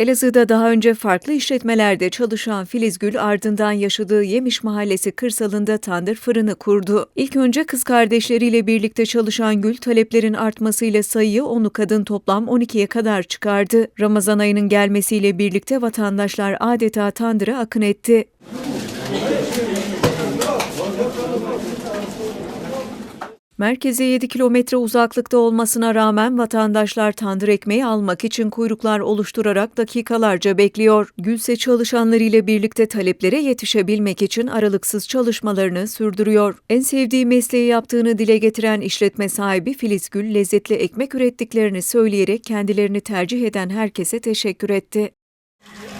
Elazığ'da daha önce farklı işletmelerde çalışan Filiz Gül ardından yaşadığı Yemiş Mahallesi kırsalında tandır fırını kurdu. İlk önce kız kardeşleriyle birlikte çalışan Gül taleplerin artmasıyla sayıyı 10'u kadın toplam 12'ye kadar çıkardı. Ramazan ayının gelmesiyle birlikte vatandaşlar adeta tandıra akın etti. Merkeze 7 kilometre uzaklıkta olmasına rağmen vatandaşlar tandır ekmeği almak için kuyruklar oluşturarak dakikalarca bekliyor. Gülse çalışanlarıyla birlikte taleplere yetişebilmek için aralıksız çalışmalarını sürdürüyor. En sevdiği mesleği yaptığını dile getiren işletme sahibi Filiz Gül, lezzetli ekmek ürettiklerini söyleyerek kendilerini tercih eden herkese teşekkür etti.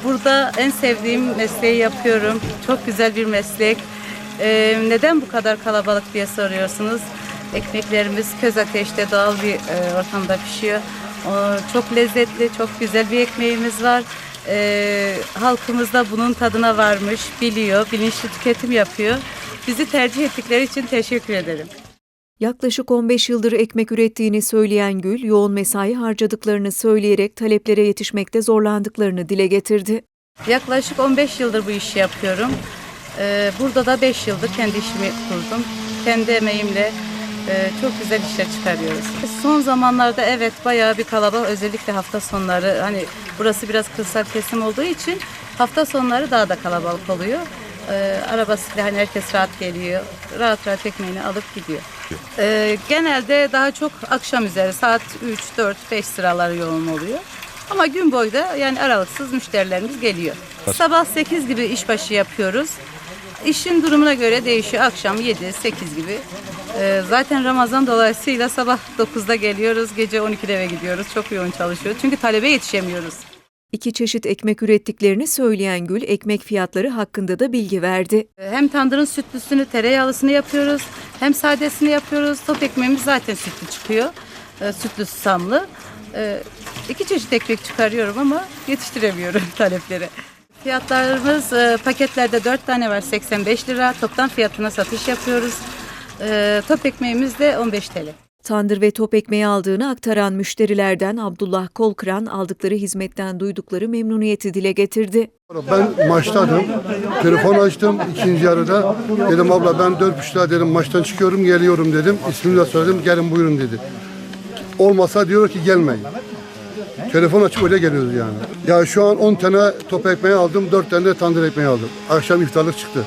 Burada en sevdiğim mesleği yapıyorum. Çok güzel bir meslek. Ee, neden bu kadar kalabalık diye soruyorsunuz. Ekmeklerimiz köz ateşte doğal bir e, ortamda pişiyor. O, çok lezzetli, çok güzel bir ekmeğimiz var. Ee, halkımız da bunun tadına varmış, biliyor, bilinçli tüketim yapıyor. Bizi tercih ettikleri için teşekkür ederim. Yaklaşık 15 yıldır ekmek ürettiğini söyleyen Gül, yoğun mesai harcadıklarını söyleyerek taleplere yetişmekte zorlandıklarını dile getirdi. Yaklaşık 15 yıldır bu işi yapıyorum. Ee, burada da 5 yıldır kendi işimi kurdum. Kendi emeğimle e, çok güzel işler çıkarıyoruz. Son zamanlarda evet bayağı bir kalabalık özellikle hafta sonları hani burası biraz kırsal kesim olduğu için hafta sonları daha da kalabalık oluyor. Ee, arabasıyla hani herkes rahat geliyor. Rahat rahat ekmeğini alıp gidiyor. Ee, genelde daha çok akşam üzeri saat 3, 4, 5 sıraları yoğun oluyor. Ama gün boyu da yani aralıksız müşterilerimiz geliyor. Sabah 8 gibi işbaşı yapıyoruz. İşin durumuna göre değişiyor. Akşam 7, 8 gibi. Ee, zaten Ramazan dolayısıyla sabah 9'da geliyoruz. Gece 12'de eve gidiyoruz. Çok yoğun çalışıyor. Çünkü talebe yetişemiyoruz. İki çeşit ekmek ürettiklerini söyleyen Gül, ekmek fiyatları hakkında da bilgi verdi. Ee, Hem tandırın sütlüsünü, tereyağlısını yapıyoruz. Hem sadesini yapıyoruz. Top ekmeğimiz zaten sütlü çıkıyor. Ee, Sütlü susamlı. Ee, İki çeşit ekmek çıkarıyorum ama yetiştiremiyorum talepleri. Fiyatlarımız e, paketlerde 4 tane var 85 lira. Toptan fiyatına satış yapıyoruz. Ee, Top ekmeğimiz de 15 TL. Tandır ve top ekmeği aldığını aktaran müşterilerden Abdullah Kolkıran aldıkları hizmetten duydukları memnuniyeti dile getirdi. Ben maçtaydım. Telefon açtım ikinci yarıda. Dedim abla ben dört buçuk lira dedim maçtan çıkıyorum geliyorum dedim. İsmini de söyledim gelin buyurun dedi. Olmasa diyor ki gelmeyin. Telefon açıp öyle geliyoruz yani. Ya şu an 10 tane top ekmeği aldım, 4 tane de tandır ekmeği aldım. Akşam iftarlık çıktı.